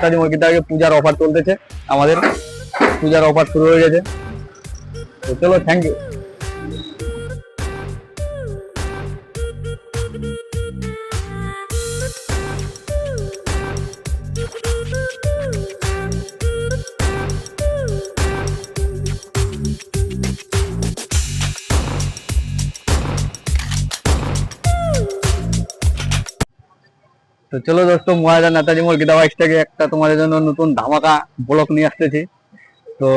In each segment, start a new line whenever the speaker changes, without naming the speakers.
নেতাজি মুরগিতে আগে পূজার অফার চলতেছে, আমাদের পূজার অফার শুরু হয়ে গেছে। তো চলো থ্যাংক ইউ তো চলো দোস্ত, মহারাজা নেতাজি মুরগি দাওয়া থেকে একটা তোমাদের জন্য নতুন ধামাকা ব্লক নিয়ে আসতেছি। তো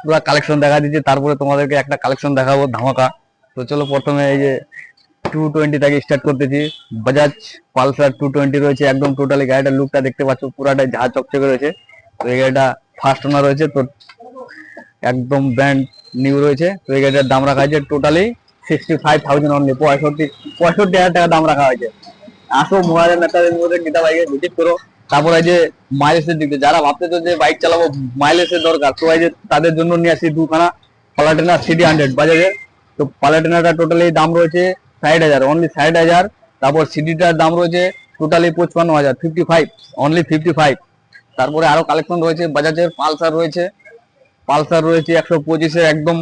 পুরো কালেকশন দেখা দিচ্ছি, তারপরে তোমাদেরকে একটা কালেকশন দেখাবো ধামাকা। তো চলো প্রথমে এই যে টু টোয়েন্টি থেকে স্টার্ট করতেছি। বাজাজ পালসার টু টোয়েন্টি রয়েছে, একদম টোটালি গাড়িটার লুকটা দেখতে পাচ্ছ, পুরাটাই ঝা চকচকে রয়েছে। তো এই গাড়িটা ফার্স্ট ওনার রয়েছে, তো একদম ব্র্যান্ড নিউ রয়েছে। তো এই গাড়িটার দাম রাখা হয়েছে totally sixty five thousand only পঁয়ষট্টি পঁয়ষট্টি হাজার টাকা দাম রাখা হয়েছে। আসো মোবাইলের নেতাদের মধ্যে গীতা বাইকে ভিজিট করো। তারপর এই যে মাইলেজের দিক দিয়ে যারা ভাবতেছো যে বাইক চালাবো মাইলেজের দরকার, তো এই যে তাদের জন্য নিয়ে আসি দুখানা পালাটেনা সিডি হান্ড্রেড বাজাজের তো পালাটেনাটা টোটালি দাম রয়েছে ষাট হাজার অনলি ষাট হাজার। তারপর সিডিটার দাম রয়েছে টোটালি পঁচপান্ন হাজার fifty five only fifty five তারপরে আরও কালেকশন রয়েছে, বাজাজের পালসার রয়েছে। পালসার রয়েছে একশো পঁচিশের একদম।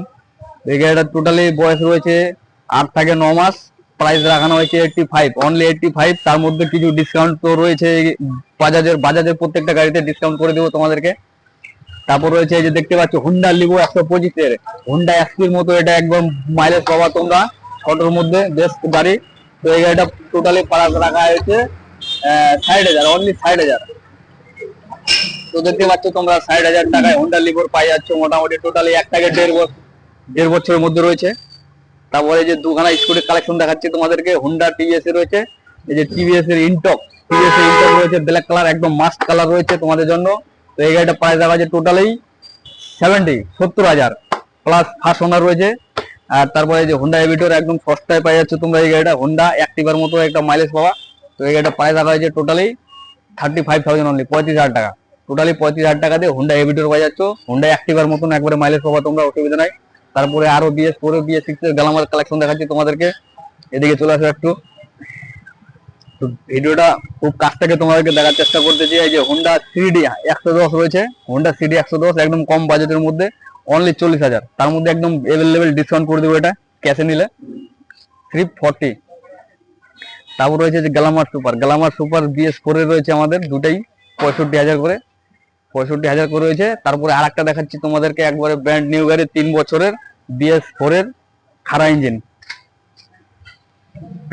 এই গাড়িটার টোটালি বয়স রয়েছে আট থেকে ন মাস। প্রাইস রাখানো হয়েছে eighty five only eighty five তার মধ্যে কিছু ডিসকাউন্ট তো রয়েছে, বাজাজের বাজাজের প্রত্যেকটা গাড়িতে ডিসকাউন্ট করে দেবো তোমাদেরকে। তারপর রয়েছে যে দেখতে পাচ্ছ হুন্ডা লিভো একশো পঁচিশের। হুন্ডা এক্সপির মতো এটা একদম মাইলেজ পাবা তোমরা, ছোটোর মধ্যে বেস্ট গাড়ি। তো এই গাড়িটা টোটালি প্রাইস রাখা হয়েছে ষাট হাজার অনলি ষাট হাজার। তো দেখতে পাচ্ছ তোমরা ষাট হাজার টাকায় হুন্ডা লিভোর পাই যাচ্ছ, মোটামুটি টোটালি এক থেকে দেড় বছর দেড় বছরের মধ্যে রয়েছে। তারপরে যে দুখানা স্কুটির কালেকশন দেখাচ্ছি তোমাদেরকে হুন্ডা টিভিএস এর রয়েছে, এই যে টিভিএস এর ইনটক টিভিএস এর ইনটক রয়েছে ব্ল্যাক কালার একদম মাস্ট কালার রয়েছে তোমাদের জন্য। তো এই গাড়িটা প্রাইস দেখা আছে টোটালি সেভেন্টি সত্তর হাজার প্লাস ফার্স্ট ওনার রয়েছে। আর তারপরে যে হুন্ডা এভিটোর একদম সস্তায় পাই যাচ্ছে তোমরা এই গাড়িটা হুন্ডা অ্যাক্টিভার মতো একটা মাইলেজ পাওয়া তো এই গাড়িটা প্রাইস রাখা হয়েছে totally thirty five thousand only পঁয়ত্রিশ হাজার টাকা। টোটালি পঁয়ত্রিশ হাজার টাকা দিয়ে হুন্ডা এভিটোর পাই যাচ্ছ। হুন্ডা অ্যাক্টিভার মতন একবারে মাইলেজ পাবা তোমরা, অসুবিধা নাই। তারপরে আরও বিএস ফোর বিএস সিক্স এর গালামাল কালেকশন দেখাচ্ছি তোমাদেরকে। এদিকে চলে আসো একটু। ভিডিওটা খুব কাছ থেকে তোমাদেরকে দেখার চেষ্টা করতেছি এই যে হোন্ডা সিডি একশো দশ রয়েছে। হোন্ডা সিডি একশো দশ একদম কম বাজেটের মধ্যে অনলি চল্লিশ হাজার। তার মধ্যে একদম এভেলেবেল ডিসকাউন্ট করে দেবো এটা ক্যাশে নিলে। থ্রি ফর্টি তারপর রয়েছে যে Glamour super. Glamour super BS four রয়েছে আমাদের, দুটাই, পঁয়ষট্টি হাজার করে। পঁয়ষট্টি হাজার করে রয়েছে। তারপরে আর একটা দেখাচ্ছি তোমাদেরকে, একবারে ব্র্যান্ড নিউ গাড়ি, তিন বছরের বিএস ফোর এর খারা ইঞ্জিন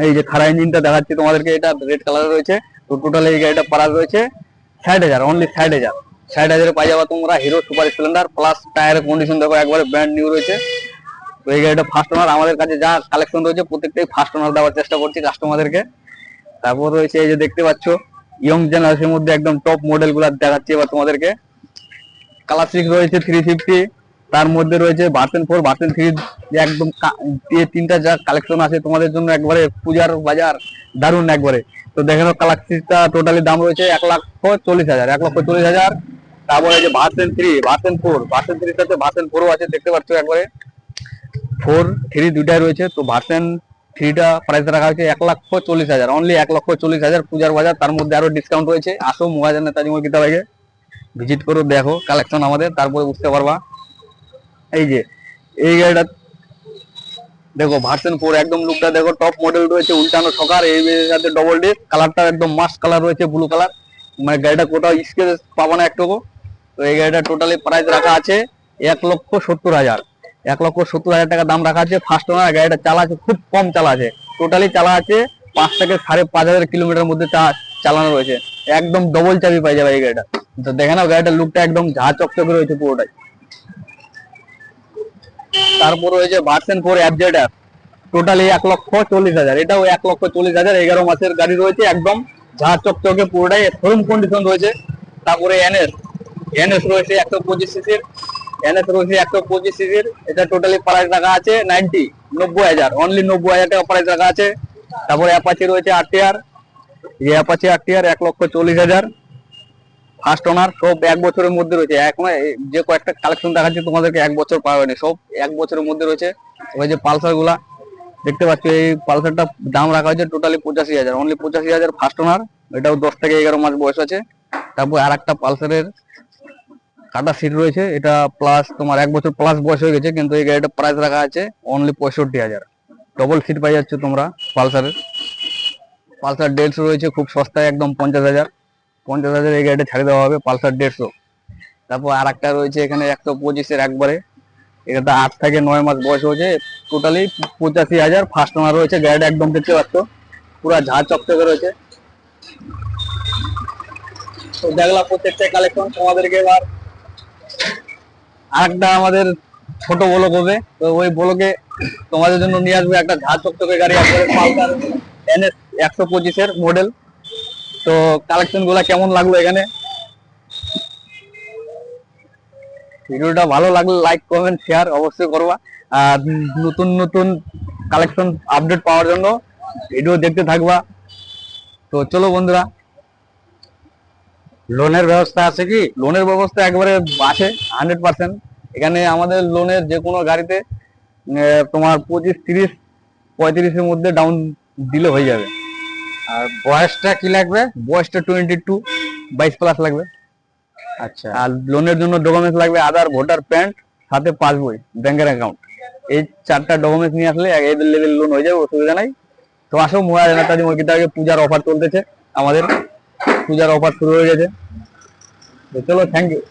এই যে খারা ইঞ্জিনটা দেখাচ্ছি তোমাদেরকে, এটা রেড কালার রয়েছে। তো টোটাল এই গাড়িটা পাড়া রয়েছে ষাট হাজার অনলি ষাট হাজার। ষাট হাজারে পাই যাবা তোমরা হিরো সুপার স্প্লেন্ডার প্লাস টায়ারের কন্ডিশন দেখো, একবারে ব্র্যান্ড নিউ রয়েছে। তো এই গাড়িটা ফার্স্ট ওনার আমাদের কাছে যা কালেকশন রয়েছে, প্রত্যেকটাই ফার্স্ট ওনার দেওয়ার চেষ্টা করছি কাস্টমারদেরকে তারপর রয়েছে এই যে দেখতে পাচ্ছ ইয়ং জেনারেশনের মধ্যে একদম টপ মডেলগুলা দেখাচ্ছি এবার তোমাদেরকে। কালার সিক্স রয়েছে থ্রি ফিফটি তার মধ্যে রয়েছে ভার্সেন ফোর ভার্সেন থ্রি একদম তিনটা যা কালেকশন আছে তোমাদের জন্য একবারে পূজার বাজার দারুণ একবারে। তো দেখে নাও কালার সিক্সটা টোটালি দাম রয়েছে এক লক্ষ চল্লিশ হাজার, এক লক্ষ চল্লিশ হাজার। তারপরে যে version three version four version থ্রির সাথে ভার্সেন ফোরও আছে, দেখতে পাচ্ছ একবারে। ফোর থ্রি দুটাই রয়েছে, তো ভার্সেন থ্রিটা প্রাইস রাখা হয়েছে এক লক্ষ চল্লিশ হাজার। অনলি এক লক্ষ চল্লিশ হাজার, পূজার বাজার, তার মধ্যে আরও ডিসকাউন্ট রয়েছে। আসো মোবাইল নেতাজি লাগে ভিজিট করো, দেখো কালেকশন আমাদের, তারপরে বুঝতে পারবা। এই যে, এই গাড়িটা, দেখো ভার্সন ফোর একদম লুকটা দেখো টপ মডেল রয়েছে, উল্টানো সকার, এই সাথে ডবল ডিস কালারটা একদম মাস্ট কালার রয়েছে ব্লু কালার মানে গাড়িটা কোথাও স্কেচ পাবো না একটুকু। তো এই গাড়িটা টোটালি প্রাইস রাখা আছে, এক লক্ষ সত্তর হাজার। এক লক্ষ সত্তর হাজার টাকা দাম রাখা আছে। ফার্স্ট ওনার গাড়িটা চালা আছে খুব কম চালা আছে। টোটালি চালা আছে, পাঁচ থেকে সাড়ে পাঁচ হাজার কিলোমিটার মধ্যে চালানো রয়েছে। একদম ডবল চাবি পাই যাবে এই গাড়িটা। তো দেখে নাও গাড়িটার লুকটা একদম ঝা চকচকে রয়েছে পুরোটাই। তারপর রয়েছে ভার্সেন ফোর অ্যাবজেড অ্যাপ টোটালি এক লক্ষ চল্লিশ হাজার। এটাও এক লক্ষ চল্লিশ হাজার। এগারো মাসের গাড়ি রয়েছে, একদম ঝা চকচকে পুরোটাই। শোরুম কন্ডিশন রয়েছে। তারপরে এনএস এনএস রয়েছে একশো পঁচিশ সিসির এনএস রয়েছে একশো পঁচিশ সিসির। এটা টোটালি প্রাইস রাখা আছে নাইনটি নব্বই হাজার। অনলি নব্বই হাজার টাকা প্রাইস রাখা আছে। তারপরে অ্যাপাচি রয়েছে আরটিআর এই অ্যাপাচি আরটিআর এক লক্ষ চল্লিশ হাজার। ফার্স্ট ওনার সব এক বছরের মধ্যে রয়েছে। এখন যে কয়েকটা কালেকশন দেখাচ্ছি, তোমাদেরকে এক বছর পাওয়া হয়নি সব এক বছরের মধ্যে রয়েছে। ওই যে পালসারগুলা, দেখতে পাচ্ছ, এই পালসারটা দাম রাখা হয়েছে টোটালি পঁচাশি হাজার। অনলি পঁচাশি হাজার ফার্স্ট ওনার এটাও দশ থেকে এগারো মাস বয়স আছে। তারপর আর একটা পালসারের কাটা সিট রয়েছে। এটা প্লাস তোমার এক বছর প্লাস বয়স হয়ে গেছে, কিন্তু এই গাড়িটা প্রাইস রাখা আছে অনলি পঁয়ষট্টি হাজার। ডবল সিট পাই যাচ্ছে তোমরা পালসারের। পালসার দেড়শো রয়েছে, খুব সস্তায় একদম পঞ্চাশ হাজার। পঞ্চাশ হাজার এই গাড়িটা ছাড়ে দেওয়া হবে পালসার দেড়শো। তারপর আর একটা রয়েছে এখানে একশো পঁচিশের একবারে। এটা আট থেকে নয় মাস বয়স হয়েছে। টোটালি পঁচাশি হাজার। ফার্স্ট ওনার রয়েছে, গাড়িটা একদম দেখতে পাচ্ছ। পুরো ঝাঁ চকচকে রয়েছে। তো দেখলাম প্রত্যেকটা কালেকশন তোমাদেরকে এবার আরেকটা আমাদের ছোট বলক হবে। তো ওই বলকে তোমাদের জন্য নিয়ে আসবে একটা ঝাঁ চকচকে গাড়ি একবারে এনএস একশো পঁচিশের মডেল তো কালেকশনগুলা কেমন লাগল এখানে? ভিডিওটা ভালো লাগলে লাইক কমেন্ট শেয়ার অবশ্যই করবা। আর নতুন নতুন কালেকশন আপডেট পাওয়ার জন্য ভিডিও দেখতে থাকবা। তো চলো বন্ধুরা
লোনের ব্যবস্থা আছে কি?
লোনের ব্যবস্থা একবারে আছে হান্ড্রেড পার্সেন্ট এখানে আমাদের লোনের যে কোনো গাড়িতে তোমার পঁচিশ তিরিশ পঁয়ত্রিশের মধ্যে ডাউন দিলে হয়ে যাবে।
আর বয়সটা কি লাগবে?
বয়সটা টোয়েন্টি টু বাইশ প্লাস লাগবে।
আচ্ছা।
আর লোনের জন্য ডকুমেন্টস লাগবে আধার ভোটার প্যান্ট সাথে পাসবই ব্যাংকের অ্যাকাউন্ট এই চারটা ডকুমেন্টস নিয়ে আসলে এই লেভেল লোন হয়ে যাবে অসুবিধা নাই। তো আসো মোবাইল নেতাজি মুরগিতে আগে পূজার অফার চলতেছে আমাদের। পূজার অফার শুরু হয়ে গেছে। চলো থ্যাংক ইউ